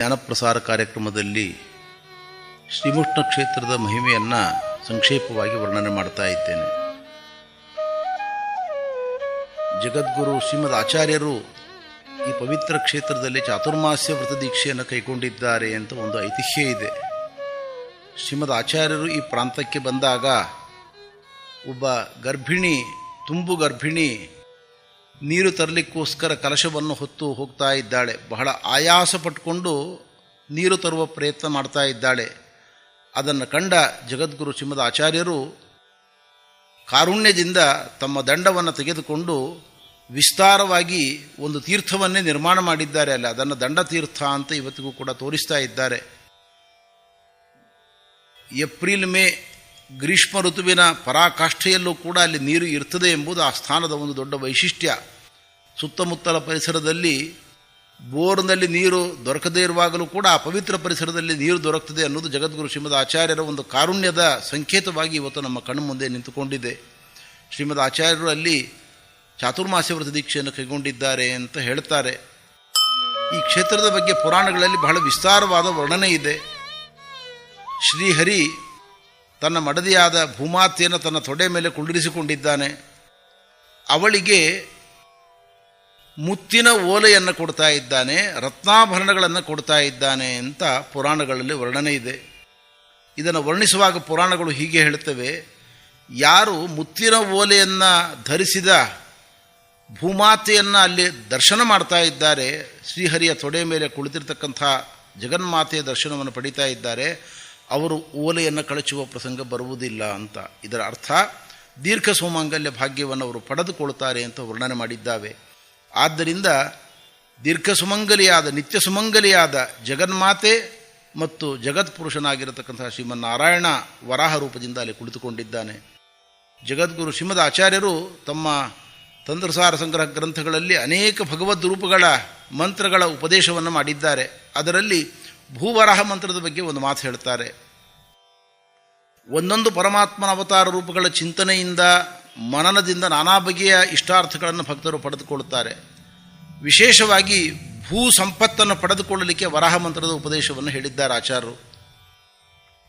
ಜ್ಞಾನಪ್ರಸಾರ ಕಾರ್ಯಕ್ರಮದಲ್ಲಿ ಶ್ರೀಮುಷ್ಣ ಕ್ಷೇತ್ರದ ಮಹಿಮೆಯನ್ನು ಸಂಕ್ಷೇಪವಾಗಿ ವರ್ಣನೆ ಮಾಡ್ತಾ ಇದ್ದೇನೆ. ಜಗದ್ಗುರು ಶ್ರೀಮದ್ ಆಚಾರ್ಯರು ಈ ಪವಿತ್ರ ಕ್ಷೇತ್ರದಲ್ಲಿ ಚಾತುರ್ಮಾಸ್ಯ ವ್ರತ ದೀಕ್ಷೆಯನ್ನು ಕೈಗೊಂಡಿದ್ದಾರೆ ಅಂತ ಒಂದು ಐತಿಹ್ಯ ಇದೆ. ಶ್ರೀಮದ್ ಆಚಾರ್ಯರು ಈ ಪ್ರಾಂತಕ್ಕೆ ಬಂದಾಗ ಒಬ್ಬ ಗರ್ಭಿಣಿ, ತುಂಬು ಗರ್ಭಿಣಿ ನೀರು ತರಲಿಕ್ಕೋಸ್ಕರ ಕಲಶವನ್ನು ಹೊತ್ತು ಹೋಗ್ತಾ ಇದ್ದಾಳೆ. ಬಹಳ ಆಯಾಸ ಪಟ್ಟುಕೊಂಡು ನೀರು ತರುವ ಪ್ರಯತ್ನ ಮಾಡ್ತಾ ಇದ್ದಾಳೆ. ಅದನ್ನು ಕಂಡ ಜಗದ್ಗುರು ಶ್ರೀಮದ್ ಆಚಾರ್ಯರು ಕಾರುಣ್ಯದಿಂದ ತಮ್ಮ ದಂಡವನ್ನು ತೆಗೆದುಕೊಂಡು ವಿಸ್ತಾರವಾಗಿ ಒಂದು ತೀರ್ಥವನ್ನೇ ನಿರ್ಮಾಣ ಮಾಡಿದ್ದಾರೆ ಅಲ್ಲ. ಅದನ್ನು ದಂಡತೀರ್ಥ ಅಂತ ಇವತ್ತಿಗೂ ಕೂಡ ತೋರಿಸ್ತಾ ಇದ್ದಾರೆ. ಏಪ್ರಿಲ್ ಮೇ ಗ್ರೀಷ್ಮ ಋತುವಿನ ಪರಾಕಾಷ್ಠೆಯಲ್ಲೂ ಕೂಡ ಅಲ್ಲಿ ನೀರು ಇರ್ತದೆ ಎಂಬುದು ಆ ಸ್ಥಾನದ ಒಂದು ದೊಡ್ಡ ವೈಶಿಷ್ಟ್ಯ. ಸುತ್ತಮುತ್ತಲ ಪರಿಸರದಲ್ಲಿ ಬೋರ್ನಲ್ಲಿ ನೀರು ದೊರಕದೇ ಇರುವಾಗಲೂ ಕೂಡ ಆ ಪವಿತ್ರ ಪರಿಸರದಲ್ಲಿ ನೀರು ದೊರಕ್ತದೆ ಅನ್ನೋದು ಜಗದ್ಗುರು ಶ್ರೀಮದ್ ಆಚಾರ್ಯರ ಒಂದು ಕಾರುಣ್ಯದ ಸಂಕೇತವಾಗಿ ಇವತ್ತು ನಮ್ಮ ಕಣ್ಣು ಮುಂದೆ ನಿಂತುಕೊಂಡಿದೆ. ಶ್ರೀಮದ್ ಆಚಾರ್ಯರು ಅಲ್ಲಿ ಚಾತುರ್ಮಾಸ್ಯ ವ್ರತ ದೀಕ್ಷೆಯನ್ನು ಕೈಗೊಂಡಿದ್ದಾರೆ ಅಂತ ಹೇಳ್ತಾರೆ. ಈ ಕ್ಷೇತ್ರದ ಬಗ್ಗೆ ಪುರಾಣಗಳಲ್ಲಿ ಬಹಳ ವಿಸ್ತಾರವಾದ ವರ್ಣನೆ ಇದೆ. ಶ್ರೀಹರಿ ತನ್ನ ಮಡದಿಯಾದ ಭೂಮಾತೆಯನ್ನು ತನ್ನ ತೊಡೆ ಮೇಲೆ ಕುಳ್ಳಿರಿಸಿಕೊಂಡಿದ್ದಾನೆ. ಅವಳಿಗೆ ಮುತ್ತಿನ ಓಲೆಯನ್ನು ಕೊಡ್ತಾ ಇದ್ದಾನೆ, ರತ್ನಾಭರಣಗಳನ್ನು ಕೊಡ್ತಾ ಇದ್ದಾನೆ ಅಂತ ಪುರಾಣಗಳಲ್ಲಿ ವರ್ಣನೆ ಇದೆ. ಇದನ್ನು ವರ್ಣಿಸುವಾಗ ಪುರಾಣಗಳು ಹೀಗೆ ಹೇಳುತ್ತವೆ, ಯಾರು ಮುತ್ತಿನ ಓಲೆಯನ್ನು ಧರಿಸಿದ ಭೂಮಾತೆಯನ್ನು ಅಲ್ಲಿ ದರ್ಶನ ಮಾಡ್ತಾ ಇದ್ದಾರೆ, ಶ್ರೀಹರಿಯ ತೊಡೆ ಮೇಲೆ ಕುಳಿತಿರ್ತಕ್ಕಂಥ ಜಗನ್ಮಾತೆಯ ದರ್ಶನವನ್ನು ಪಡಿತಾ ಇದ್ದಾರೆ ಅವರು ಓಲೆಯನ್ನು ಕಳಚುವ ಪ್ರಸಂಗ ಬರುವುದಿಲ್ಲ ಅಂತ. ಇದರ ಅರ್ಥ, ದೀರ್ಘ ಸೋಮಾಂಗಲ್ಯ ಭಾಗ್ಯವನ್ನು ಅವರು ಪಡೆದುಕೊಳ್ತಾರೆ ಅಂತ ವರ್ಣನೆ ಮಾಡಿದ್ದಾವೆ. ಆದ್ದರಿಂದ ದೀರ್ಘ ಸುಮಂಗಲಿಯಾದ, ನಿತ್ಯ ಸುಮಂಗಲಿಯಾದ ಜಗನ್ಮಾತೆ ಮತ್ತು ಜಗತ್ಪುರುಷನಾಗಿರತಕ್ಕಂತಹ ಶ್ರೀಮನ್ನಾರಾಯಣ ವರಾಹ ರೂಪದಿಂದ ಅಲ್ಲಿ ಕುಳಿತುಕೊಂಡಿದ್ದಾನೆ. ಜಗದ್ಗುರು ಶ್ರೀಮದ್ ಆಚಾರ್ಯರು ತಮ್ಮ ತಂತ್ರಸಾರ ಸಂಗ್ರಹ ಗ್ರಂಥಗಳಲ್ಲಿ ಅನೇಕ ಭಗವದ್ ರೂಪಗಳ ಮಂತ್ರಗಳ ಉಪದೇಶವನ್ನು ಮಾಡಿದ್ದಾರೆ. ಅದರಲ್ಲಿ ಭೂವರಾಹ ಮಂತ್ರದ ಬಗ್ಗೆ ಒಂದು ಮಾತು ಹೇಳ್ತಾರೆ. ಒಂದೊಂದು ಪರಮಾತ್ಮನ ಅವತಾರ ರೂಪಗಳ ಚಿಂತನೆಯಿಂದ, ಮನನದಿಂದ ನಾನಾ ಬಗೆಯ ಇಷ್ಟಾರ್ಥಗಳನ್ನು ಭಕ್ತರು ಪಡೆದುಕೊಳ್ಳುತ್ತಾರೆ. ವಿಶೇಷವಾಗಿ ಭೂ ಸಂಪತ್ತನ್ನು ಪಡೆದುಕೊಳ್ಳಲಿಕ್ಕೆ ವರಾಹ ಮಂತ್ರದ ಉಪದೇಶವನ್ನು ಹೇಳಿದ್ದಾರೆ ಆಚಾರ್ಯರು.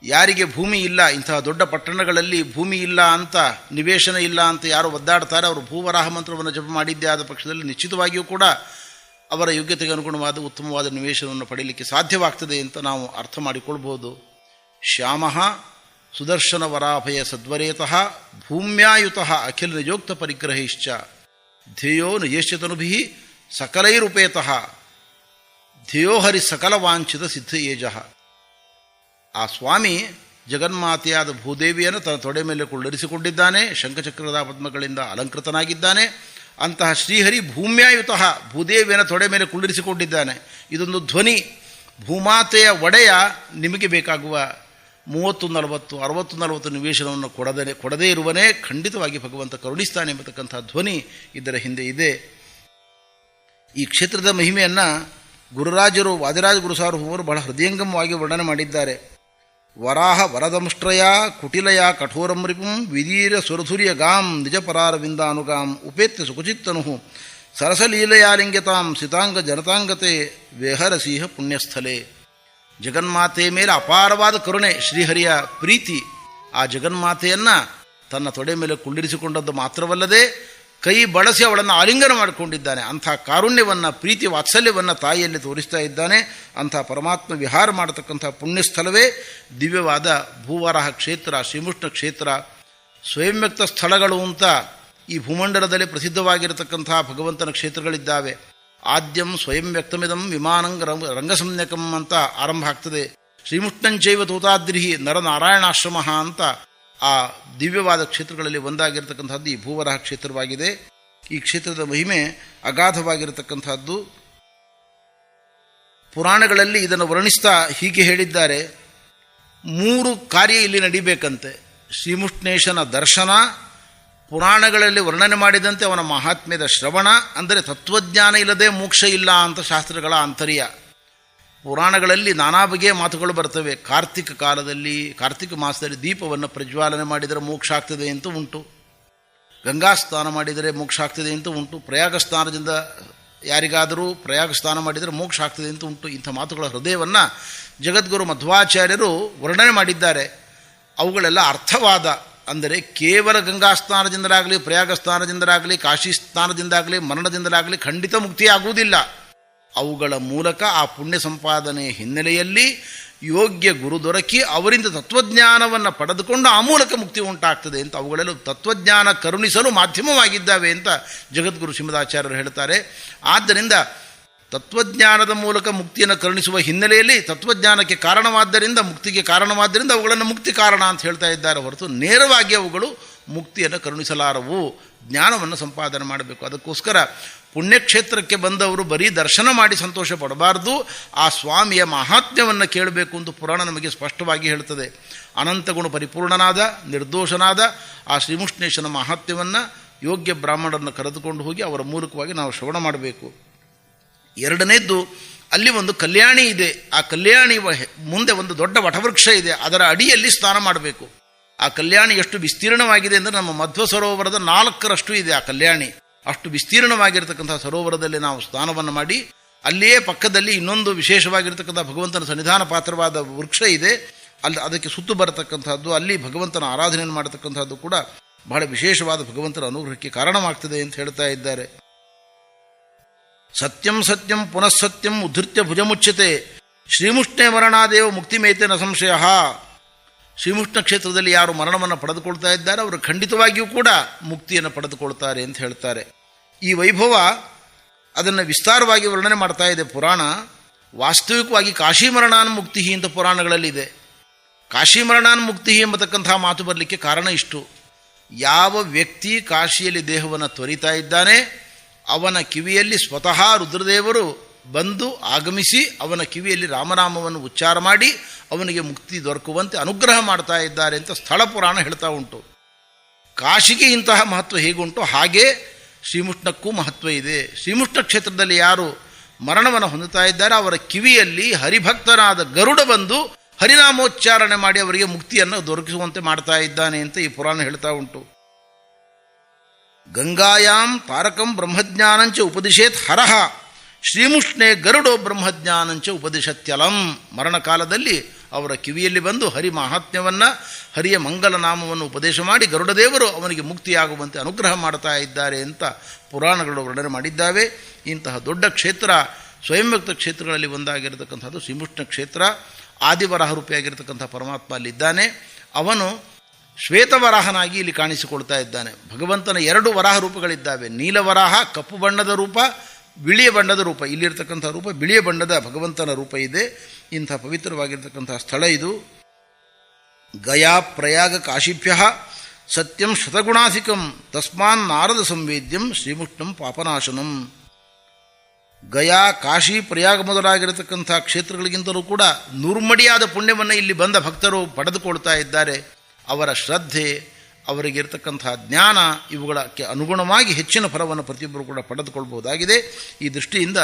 ಯಾರಿಗೆ ಭೂಮಿ ಇಲ್ಲ, ಇಂತಹ ದೊಡ್ಡ ಪಟ್ಟಣಗಳಲ್ಲಿ ಭೂಮಿ ಇಲ್ಲ ಅಂತ, ನಿವೇಶನ ಇಲ್ಲ ಅಂತ ಯಾರು ಒದ್ದಾಡ್ತಾರೆ, ಅವರು ಭೂವರಾಹ ಮಂತ್ರವನ್ನು ಜಪ ಮಾಡಿದ್ದೇ ಆದ ಪಕ್ಷದಲ್ಲಿ ನಿಶ್ಚಿತವಾಗಿಯೂ ಕೂಡ ಅವರ ಯೋಗ್ಯತೆಗೆ ಅನುಗುಣವಾದ ಉತ್ತಮವಾದ ನಿವೇಶನವನ್ನು ಪಡೆಯಲಿಕ್ಕೆ ಸಾಧ್ಯವಾಗ್ತದೆ ಅಂತ ನಾವು ಅರ್ಥ ಮಾಡಿಕೊಳ್ಬೋದು ಶ್ಯಾಮ ಸುದರ್ಶನ ವರಾಭಯ ಸದ್ವರೇತಃ ಭೂಮ್ಯಾಯುತಃ ಅಖಿಲ ನಿಜೋಕ್ತ ಪರಿಗ್ರಹೈಶ್ಚ. ಧ್ಯೇಯೋ ನಿಜೇಶ್ಚಿತನುಭಿ ಸಕಲೈರುಪೇತಃ. ಧ್ಯೇಯೋ ಹರಿ ಸಕಲ ವಾಂಛಿತ ಸಿದ್ಧಯೇಜ. ಆ ಸ್ವಾಮಿ ಜಗನ್ಮಾತೆಯಾದ ಭೂದೇವಿಯನ್ನು ತನ್ನ ತೊಡೆ ಮೇಲೆ ಕುಳ್ಳರಿಸಿಕೊಂಡಿದ್ದಾನೆ, ಶಂಖಚಕ್ರದ ಪದ್ಮಗಳಿಂದ ಅಲಂಕೃತನಾಗಿದ್ದಾನೆ, ಅಂತಹ ಶ್ರೀಹರಿ ಭೂಮ್ಯಾಯುತಃ ಭೂದೇವಿಯನ್ನು ತೊಡೆ ಮೇಲೆ ಕುಳ್ಳರಿಸಿಕೊಂಡಿದ್ದಾನೆ. ಇದೊಂದು ಧ್ವನಿ. ಭೂಮಾತೆಯ ಒಡೆಯ ನಿಮಗೆ ಬೇಕಾಗುವ ಮೂವತ್ತು, ನಲವತ್ತು, ಅರವತ್ತು, ನಲವತ್ತು ನಿವೇಶನವನ್ನು ಕೊಡದೇ ಕೊಡದೇ ಇರುವನೇ ಖಂಡಿತವಾಗಿ ಭಗವಂತ ಕರುಣಿಸ್ತಾನೆ ಎಂಬತಕ್ಕಂಥ ಧ್ವನಿ ಇದರ ಹಿಂದೆ ಇದೆ. ಈ ಕ್ಷೇತ್ರದ ಮಹಿಮೆಯನ್ನು ಗುರುರಾಜರು, ವಾದಿರಾಜ ಗುರುಸಾರ್ವಭೌಮರು ಬಹಳ ಹೃದಯಂಗಮವಾಗಿ ವರ್ಣನೆ ಮಾಡಿದ್ದಾರೆ. ವರಾಹ ವರದಂಷ್ಟ್ರಯ ಕುಟಿಲಯ ಕಠೋರಂ ವಿಧೀರ ಸುರಧುರ್ಯ ಗಾಂ ನಿಜಪರಾರವಿಂದಾನುಗಾಂ ಉಪೇತ್ಯ ಸುಖಚಿತ್ತನು ಸರಸಲೀಲೆಯಾಲಿಂಗ್ಯತಾಂ ಸಿತಾಂಗ ಜನತಾಂಗತೆ ವೇಹರಸಿಹ ಪುಣ್ಯಸ್ಥಲೆ. ಜಗನ್ಮಾತೆಯ ಮೇಲೆ ಅಪಾರವಾದ ಕರುಣೆ, ಶ್ರೀಹರಿಯ ಪ್ರೀತಿ, ಆ ಜಗನ್ಮಾತೆಯನ್ನು ತನ್ನ ತೊಡೆ ಮೇಲೆ ಕುಳ್ಳಿರಿಸಿಕೊಂಡದ್ದು ಮಾತ್ರವಲ್ಲದೆ ಕೈ ಬಳಸಿ ಅವಳನ್ನು ಆಲಿಂಗನ ಮಾಡಿಕೊಂಡಿದ್ದಾನೆ. ಅಂಥ ಕಾರುಣ್ಯವನ್ನು, ಪ್ರೀತಿ ವಾತ್ಸಲ್ಯವನ್ನು ತಾಯಿಯಲ್ಲಿ ತೋರಿಸ್ತಾ ಇದ್ದಾನೆ. ಅಂಥ ಪರಮಾತ್ಮ ವಿಹಾರ ಮಾಡತಕ್ಕಂಥ ಪುಣ್ಯಸ್ಥಳವೇ ದಿವ್ಯವಾದ ಭೂವರಾಹ ಕ್ಷೇತ್ರ ಶ್ರೀಮುಷ್ಣ ಕ್ಷೇತ್ರ. ಸ್ವಯಂವ್ಯಕ್ತ ಸ್ಥಳಗಳು ಅಂತ ಈ ಭೂಮಂಡಲದಲ್ಲಿ ಪ್ರಸಿದ್ಧವಾಗಿರತಕ್ಕಂಥ ಭಗವಂತನ ಕ್ಷೇತ್ರಗಳಿದ್ದಾವೆ. ಆದ್ಯಂ ಸ್ವಯಂ ವ್ಯಕ್ತಮಿದಂ ವಿಮಾನಂಗ ರಂಗಸಮ್ಯಕಂ ಅಂತ ಆರಂಭ ಆಗ್ತದೆ. ಶ್ರೀಮುಷ್ಣಂಚೈವ ತೂತಾದ್ರಿಹಿ ನರನಾರಾಯಣಾಶ್ರಮ ಅಂತ ಆ ದಿವ್ಯವಾದ ಕ್ಷೇತ್ರಗಳಲ್ಲಿ ಒಂದಾಗಿರತಕ್ಕಂಥದ್ದು ಈ ಭೂವರಹ ಕ್ಷೇತ್ರವಾಗಿದೆ. ಈ ಕ್ಷೇತ್ರದ ಮಹಿಮೆ ಅಗಾಧವಾಗಿರತಕ್ಕಂಥದ್ದು ಪುರಾಣಗಳಲ್ಲಿ ಇದನ್ನು ವರ್ಣಿಸ್ತಾ ಹೀಗೆ ಹೇಳಿದ್ದಾರೆ. ಮೂರು ಕಾರ್ಯ ಇಲ್ಲಿ ನಡಿಬೇಕಂತೆ. ಶ್ರೀಮುಷ್ಣೇಶನ ದರ್ಶನ ಪುರಾಣಗಳಲ್ಲಿ ವರ್ಣನೆ ಮಾಡಿದಂತೆ ಅವನ ಮಹಾತ್ಮ್ಯದ ಶ್ರವಣ ಅಂದರೆ ತತ್ವಜ್ಞಾನ ಇಲ್ಲದೆ ಮೋಕ್ಷ ಇಲ್ಲ ಅಂತ ಶಾಸ್ತ್ರಗಳ ಆಂತರ್ಯ. ಪುರಾಣಗಳಲ್ಲಿ ನಾನಾ ಬಗೆಯ ಮಾತುಗಳು ಬರ್ತವೆ. ಕಾರ್ತಿಕ ಕಾಲದಲ್ಲಿ, ಕಾರ್ತಿಕ ಮಾಸದಲ್ಲಿ ದೀಪವನ್ನು ಪ್ರಜ್ವಾಲನೆ ಮಾಡಿದರೆ ಮೋಕ್ಷ ಆಗ್ತದೆ ಅಂತ ಉಂಟು. ಗಂಗಾ ಸ್ನಾನ ಮಾಡಿದರೆ ಮೋಕ್ಷ ಆಗ್ತದೆ ಅಂತ ಉಂಟು. ಪ್ರಯಾಗ ಸ್ನಾನದಿಂದ ಯಾರಿಗಾದರೂ ಪ್ರಯಾಗ ಸ್ನಾನ ಮಾಡಿದರೆ ಮೋಕ್ಷ ಆಗ್ತದೆ ಅಂತ ಉಂಟು. ಇಂಥ ಮಾತುಗಳ ಹೃದಯವನ್ನು ಜಗದ್ಗುರು ಮಧ್ವಾಚಾರ್ಯರು ವರ್ಣನೆ ಮಾಡಿದ್ದಾರೆ. ಅವುಗಳೆಲ್ಲ ಅರ್ಥವಾದ ಅಂದರೆ ಕೇವಲ ಗಂಗಾ ಸ್ನಾನದಿಂದಲಾಗಲಿ ಪ್ರಯಾಗ ಸ್ನಾನದಿಂದಲಾಗಲಿ ಕಾಶಿ ಸ್ನಾನದಿಂದಾಗಲಿ ಮರಣದಿಂದಲಾಗಲಿ ಖಂಡಿತ ಮುಕ್ತಿಯಾಗುವುದಿಲ್ಲ. ಅವುಗಳ ಮೂಲಕ ಆ ಪುಣ್ಯ ಸಂಪಾದನೆ ಹಿನ್ನೆಲೆಯಲ್ಲಿ ಯೋಗ್ಯ ಗುರು ದೊರಕಿ ಅವರಿಂದ ತತ್ವಜ್ಞಾನವನ್ನು ಪಡೆದುಕೊಂಡು ಆ ಮೂಲಕ ಮುಕ್ತಿ ಉಂಟಾಗ್ತದೆ ಅಂತ ಅವುಗಳಲ್ಲೂ ತತ್ವಜ್ಞಾನ ಕರುಣಿಸಲು ಮಾಧ್ಯಮವಾಗಿದ್ದಾವೆ ಅಂತ ಜಗದ್ಗುರು ಶ್ರೀಮದಾಚಾರ್ಯರು ಹೇಳ್ತಾರೆ. ಆದ್ದರಿಂದ ತತ್ವಜ್ಞಾನದ ಮೂಲಕ ಮುಕ್ತಿಯನ್ನು ಕರುಣಿಸುವ ಹಿನ್ನೆಲೆಯಲ್ಲಿ ತತ್ವಜ್ಞಾನಕ್ಕೆ ಕಾರಣವಾದ್ದರಿಂದ ಮುಕ್ತಿಗೆ ಕಾರಣವಾದ್ದರಿಂದ ಅವುಗಳನ್ನು ಮುಕ್ತಿ ಕಾರಣ ಅಂತ ಹೇಳ್ತಾ ಇದ್ದಾರೆ ಹೊರತು ನೇರವಾಗಿ ಅವುಗಳು ಮುಕ್ತಿಯನ್ನು ಕರುಣಿಸಲಾರವು. ಜ್ಞಾನವನ್ನು ಸಂಪಾದನೆ ಮಾಡಬೇಕು. ಅದಕ್ಕೋಸ್ಕರ ಪುಣ್ಯಕ್ಷೇತ್ರಕ್ಕೆ ಬಂದವರು ಬರೀ ದರ್ಶನ ಮಾಡಿ ಸಂತೋಷ ಪಡಬಾರ್ದು. ಆ ಸ್ವಾಮಿಯ ಮಹಾತ್ಮ್ಯವನ್ನು ಕೇಳಬೇಕು ಅಂತ ಪುರಾಣ ನಮಗೆ ಸ್ಪಷ್ಟವಾಗಿ ಹೇಳ್ತದೆ. ಅನಂತಗುಣ ಪರಿಪೂರ್ಣನಾದ, ನಿರ್ದೋಷನಾದ ಆ ಶ್ರೀಮುಷ್ಣೇಶನ ಮಹಾತ್ಮ್ಯವನ್ನು ಯೋಗ್ಯ ಬ್ರಾಹ್ಮಣರನ್ನು ಕರೆದುಕೊಂಡು ಹೋಗಿ ಅವರ ಮೂಲಕವಾಗಿ ನಾವು ಶ್ರವಣ ಮಾಡಬೇಕು. ಎರಡನೇದ್ದು, ಅಲ್ಲಿ ಒಂದು ಕಲ್ಯಾಣಿ ಇದೆ. ಆ ಕಲ್ಯಾಣಿ ಮುಂದೆ ಒಂದು ದೊಡ್ಡ ವಟವೃಕ್ಷ ಇದೆ. ಅದರ ಅಡಿಯಲ್ಲಿ ಸ್ನಾನ ಮಾಡಬೇಕು. ಆ ಕಲ್ಯಾಣಿ ಎಷ್ಟು ವಿಸ್ತೀರ್ಣವಾಗಿದೆ ಅಂದರೆ ನಮ್ಮ ಮಧ್ವ ಸರೋವರದ ನಾಲ್ಕರಷ್ಟು ಇದೆ ಆ ಕಲ್ಯಾಣಿ. ಅಷ್ಟು ವಿಸ್ತೀರ್ಣವಾಗಿರ್ತಕ್ಕಂಥ ಸರೋವರದಲ್ಲಿ ನಾವು ಸ್ನಾನವನ್ನು ಮಾಡಿ, ಅಲ್ಲಿಯೇ ಪಕ್ಕದಲ್ಲಿ ಇನ್ನೊಂದು ವಿಶೇಷವಾಗಿರ್ತಕ್ಕಂಥ ಭಗವಂತನ ಸನ್ನಿಧಾನ ಪಾತ್ರವಾದ ವೃಕ್ಷ ಇದೆ. ಅಲ್ಲಿ ಅದಕ್ಕೆ ಸುತ್ತು ಬರತಕ್ಕಂಥದ್ದು ಅಲ್ಲಿ ಭಗವಂತನ ಆರಾಧನೆಯನ್ನು ಮಾಡತಕ್ಕಂಥದ್ದು ಕೂಡ ಬಹಳ ವಿಶೇಷವಾದ ಭಗವಂತನ ಅನುಗ್ರಹಕ್ಕೆ ಕಾರಣವಾಗ್ತದೆ ಅಂತ ಹೇಳ್ತಾ ಇದ್ದಾರೆ. ಸತ್ಯಂ ಸತ್ಯಂ ಪುನಃಸತ್ಯಂ ಉದ್ಧತ್ಯ ಭುಜಮುಚ್ಯತೆ. ಶ್ರೀಮುಷ್ಣೆ ಮರಣಾದೇವ ಮುಕ್ತಿಮೇತೆ ನ ಸಂಶಯ. ಶ್ರೀಮುಷ್ಣ ಕ್ಷೇತ್ರದಲ್ಲಿ ಯಾರು ಮರಣವನ್ನು ಪಡೆದುಕೊಳ್ತಾ ಇದ್ದಾರೆ, ಅವರು ಖಂಡಿತವಾಗಿಯೂ ಕೂಡ ಮುಕ್ತಿಯನ್ನು ಪಡೆದುಕೊಳ್ತಾರೆ ಅಂತ ಹೇಳ್ತಾರೆ. ಈ ವೈಭವ ಅದನ್ನು ವಿಸ್ತಾರವಾಗಿ ವರ್ಣನೆ ಮಾಡ್ತಾ ಇದೆ ಪುರಾಣ. ವಾಸ್ತವಿಕವಾಗಿ ಕಾಶಿ ಮರಣಾನ್ ಮುಕ್ತಿ ಅಂತ ಪುರಾಣಗಳಲ್ಲಿದೆ ಕಾಶಿ ಮರಣಾನ್ ಮುಕ್ತಿ ಎಂಬತಕ್ಕಂತಹ ಮಾತು ಬರಲಿಕ್ಕೆ ಕಾರಣ ಇಷ್ಟು. ಯಾವ ವ್ಯಕ್ತಿ ಕಾಶಿಯಲ್ಲಿ ದೇಹವನ್ನು ತೊರಿತಾ ಇದ್ದಾನೆ ಅವನ ಕಿವಿಯಲ್ಲಿ ಸ್ವತಃ ರುದ್ರದೇವರು ಬಂದು ಆಗಮಿಸಿ ಅವನ ಕಿವಿಯಲ್ಲಿ ರಾಮನಾಮವನ್ನು ಉಚ್ಚಾರ ಮಾಡಿ ಅವನಿಗೆ ಮುಕ್ತಿ ದೊರಕುವಂತೆ ಅನುಗ್ರಹ ಮಾಡ್ತಾ ಇದ್ದಾರೆ ಅಂತ ಸ್ಥಳ ಪುರಾಣ ಹೇಳ್ತಾ ಉಂಟು. ಕಾಶಿಗೆ ಇಂತಹ ಮಹತ್ವ ಹೇಗುಂಟು ಹಾಗೇ ಶ್ರೀಮುಷ್ಣಕ್ಕೂ ಮಹತ್ವ ಇದೆ. ಶ್ರೀಮುಷ್ಣ ಕ್ಷೇತ್ರದಲ್ಲಿ ಯಾರು ಮರಣವನ್ನು ಹೊಂದುತ್ತಾ ಇದ್ದಾರೆ, ಅವರ ಕಿವಿಯಲ್ಲಿ ಹರಿಭಕ್ತನಾದ ಗರುಡ ಬಂದು ಹರಿನಾಮೋಚ್ಚಾರಣೆ ಮಾಡಿ ಅವರಿಗೆ ಮುಕ್ತಿಯನ್ನು ದೊರಕಿಸುವಂತೆ ಮಾಡ್ತಾ ಇದ್ದಾನೆ ಅಂತ ಈ ಪುರಾಣ ಹೇಳ್ತಾ ಉಂಟು. ಗಂಗಾಯಾಂ ಪಾರಕಂ ಬ್ರಹ್ಮಜ್ಞಾನಂಚ ಉಪದಿಶೇತ್ ಹರಹ ಶ್ರೀಮುಷ್ಣೆ ಗರುಡೋ ಬ್ರಹ್ಮಜ್ಞಾನಂಚ ಉಪದಿಶತ್ಯಲಂ. ಮರಣಕಾಲದಲ್ಲಿ ಅವರ ಕಿವಿಯಲ್ಲಿ ಬಂದು ಹರಿ ಮಹಾತ್ಮ್ಯವನ್ನು ಹರಿಯ ಮಂಗಲ ನಾಮವನ್ನು ಉಪದೇಶ ಮಾಡಿ ಗರುಡದೇವರು ಅವನಿಗೆ ಮುಕ್ತಿಯಾಗುವಂತೆ ಅನುಗ್ರಹ ಮಾಡ್ತಾ ಇದ್ದಾರೆ ಅಂತ ಪುರಾಣಗಳು ವರ್ಣನೆ ಮಾಡಿದ್ದಾವೆ. ಇಂತಹ ದೊಡ್ಡ ಕ್ಷೇತ್ರ ಸ್ವಯಂವ್ಯಕ್ತ ಕ್ಷೇತ್ರಗಳಲ್ಲಿ ಒಂದಾಗಿರತಕ್ಕಂಥದ್ದು ಶ್ರೀಮುಷ್ಣ ಕ್ಷೇತ್ರ. ಆದಿವರಹ ರೂಪಿಯಾಗಿರ್ತಕ್ಕಂಥ ಪರಮಾತ್ಮ ಅಲ್ಲಿದ್ದಾನೆ. ಅವನು ಶ್ವೇತವರಾಹನಾಗಿ ಇಲ್ಲಿ ಕಾಣಿಸಿಕೊಳ್ತಾ ಇದ್ದಾನೆ. ಭಗವಂತನ ಎರಡು ವರಾಹ ರೂಪಗಳಿದ್ದಾವೆ. ನೀಲವರಾಹ ಕಪ್ಪು ಬಣ್ಣದ ರೂಪ, ಬಿಳಿಯ ಬಣ್ಣದ ರೂಪ. ಇಲ್ಲಿರ್ತಕ್ಕಂಥ ರೂಪ ಬಿಳಿಯ ಬಣ್ಣದ ಭಗವಂತನ ರೂಪ ಇದೆ. ಇಂಥ ಪವಿತ್ರವಾಗಿರ್ತಕ್ಕಂಥ ಸ್ಥಳ ಇದು. ಗಯಾ ಪ್ರಯಾಗ ಕಾಶಿಭ್ಯ ಸತ್ಯಂ ಶತಗುಣಾಧಿಕಂ ತಸ್ಮಾನ್ ನಾರದ ಸಂವೇದ್ಯಂ ಶ್ರೀಮುಷ್ಣಂ ಪಾಪನಾಶನಂ. ಗಯಾ ಕಾಶಿ ಪ್ರಯಾಗ ಮೊದಲಾಗಿರತಕ್ಕಂಥ ಕ್ಷೇತ್ರಗಳಿಗಿಂತಲೂ ಕೂಡ ನುರ್ಮಡಿಯಾದ ಪುಣ್ಯವನ್ನು ಇಲ್ಲಿ ಬಂದ ಭಕ್ತರು ಪಡೆದುಕೊಳ್ತಾ ಇದ್ದಾರೆ. ಅವರ ಶ್ರದ್ಧೆ, ಅವರಿಗಿರ್ತಕ್ಕಂಥ ಜ್ಞಾನ ಇವುಗಳಕ್ಕೆ ಅನುಗುಣವಾಗಿ ಹೆಚ್ಚಿನ ಫಲವನ್ನು ಪ್ರತಿಯೊಬ್ಬರು ಕೂಡ ಪಡೆದುಕೊಳ್ಬಹುದಾಗಿದೆ. ಈ ದೃಷ್ಟಿಯಿಂದ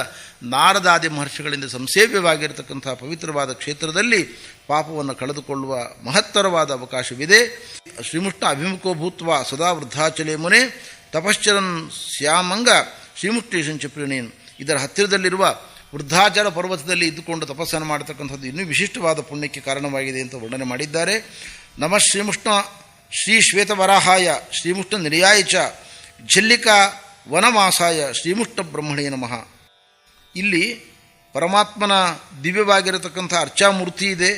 ನಾರದಾದಿ ಮಹರ್ಷಿಗಳಿಂದ ಸಂಸೇವ್ಯವಾಗಿರತಕ್ಕಂಥ ಪವಿತ್ರವಾದ ಕ್ಷೇತ್ರದಲ್ಲಿ ಪಾಪವನ್ನು ಕಳೆದುಕೊಳ್ಳುವ ಮಹತ್ತರವಾದ ಅವಕಾಶವಿದೆ. ಶ್ರೀಮುಷ್ಣ ಅಭಿಮುಖೋ ಭೂತ್ವ ಸದಾ ವೃದ್ಧಾಚಲೆ ಮುನೆ. ತಪಶ್ಚರನ್ ಶ್ಯಾಮಂಗ ಶ್ರೀಮುಷ್ಟೇಶಂಚ ಪ್ರಣೀನ್ ಇದರ ಹತ್ತಿರದಲ್ಲಿರುವ ವೃದ್ಧಾಚಲ ಪರ್ವತದಲ್ಲಿ ಇದ್ದುಕೊಂಡು ತಪಸ್ಸನ್ನು ಮಾಡತಕ್ಕಂಥದ್ದು ಇನ್ನೂ ವಿಶಿಷ್ಟವಾದ ಪುಣ್ಯಕ್ಕೆ ಕಾರಣವಾಗಿದೆ ಅಂತ ವರ್ಣನೆ ಮಾಡಿದ್ದಾರೆ. ನಮ ಶ್ರೀಮುಷ್ಣ ಶ್ರೀ ಶ್ವೇತವರಾಹಾಯ ಶ್ರೀಮುಷ್ಣ ನಿರ್ಯಾಯ ಚ ಝಲ್ಲಿಕಾ ವನಮಾಸಾಯ ಶ್ರೀಮುಷ್ಣ ಬ್ರಹ್ಮಣೇ ನಮಃ. ಇಲ್ಲಿ ಪರಮಾತ್ಮನ ದಿವ್ಯವಾಗಿರತಕ್ಕಂಥ ಅರ್ಚಾಮೂರ್ತಿ ಇದೆ.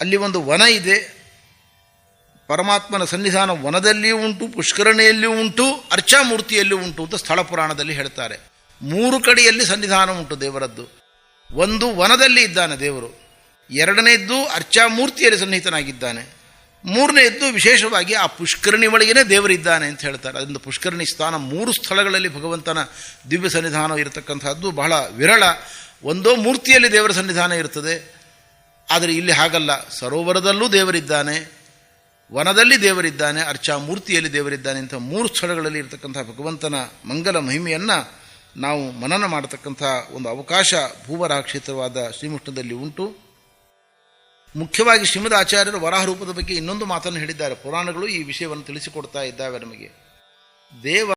ಅಲ್ಲಿ ಒಂದು ವನ ಇದೆ. ಪರಮಾತ್ಮನ ಸನ್ನಿಧಾನ ವನದಲ್ಲಿಯೂ ಉಂಟು, ಪುಷ್ಕರಣೆಯಲ್ಲಿಯೂ ಉಂಟು, ಅರ್ಚಾಮೂರ್ತಿಯಲ್ಲಿಯೂ ಉಂಟು ಅಂತ ಸ್ಥಳ ಪುರಾಣದಲ್ಲಿ ಹೇಳ್ತಾರೆ. ಮೂರು ಕಡೆಯಲ್ಲಿ ಸನ್ನಿಧಾನ ಉಂಟು ದೇವರದ್ದು. ಒಂದು ವನದಲ್ಲಿ ಇದ್ದಾನೆ ದೇವರು. ಎರಡನೇದ್ದು ಅರ್ಚಾಮೂರ್ತಿಯಲ್ಲಿ ಸನ್ನಿಹಿತನಾಗಿದ್ದಾನೆ. ಮೂರನೇದ್ದು ವಿಶೇಷವಾಗಿ ಆ ಪುಷ್ಕರಣಿ ಒಳಗೇನೆ ದೇವರಿದ್ದಾನೆ ಅಂತ ಹೇಳ್ತಾರೆ. ಅದರಿಂದ ಪುಷ್ಕರಣಿ ಸ್ಥಾನ. ಮೂರು ಸ್ಥಳಗಳಲ್ಲಿ ಭಗವಂತನ ದಿವ್ಯ ಸನ್ನಿಧಾನ ಇರತಕ್ಕಂಥದ್ದು ಬಹಳ ವಿರಳ. ಒಂದೋ ಮೂರ್ತಿಯಲ್ಲಿ ದೇವರ ಸನ್ನಿಧಾನ ಇರ್ತದೆ. ಆದರೆ ಇಲ್ಲಿ ಹಾಗಲ್ಲ. ಸರೋವರದಲ್ಲೂ ದೇವರಿದ್ದಾನೆ. ವನದಲ್ಲಿ ದೇವರಿದ್ದಾನೆ. ಅರ್ಚಾ ಮೂರ್ತಿಯಲ್ಲಿ ದೇವರಿದ್ದಾನೆ ಅಂತ ಮೂರು ಸ್ಥಳಗಳಲ್ಲಿ ಇರತಕ್ಕಂಥ ಭಗವಂತನ ಮಂಗಲ ಮಹಿಮೆಯನ್ನು ನಾವು ಮನನ ಮಾಡತಕ್ಕಂಥ ಒಂದು ಅವಕಾಶ ಭೂವರಾಹ ಕ್ಷೇತ್ರವಾದ ಉಂಟು. ಮುಖ್ಯವಾಗಿ ಶ್ರೀಮದ್ ಆಚಾರ್ಯರು ವರಾಹ ರೂಪದ ಬಗ್ಗೆ ಇನ್ನೊಂದು ಮಾತನ್ನು ಹೇಳಿದ್ದಾರೆ. ಪುರಾಣಗಳು ಈ ವಿಷಯವನ್ನು ತಿಳಿಸಿಕೊಡ್ತಾ ಇದ್ದಾವೆ ನಮಗೆ. ದೇವ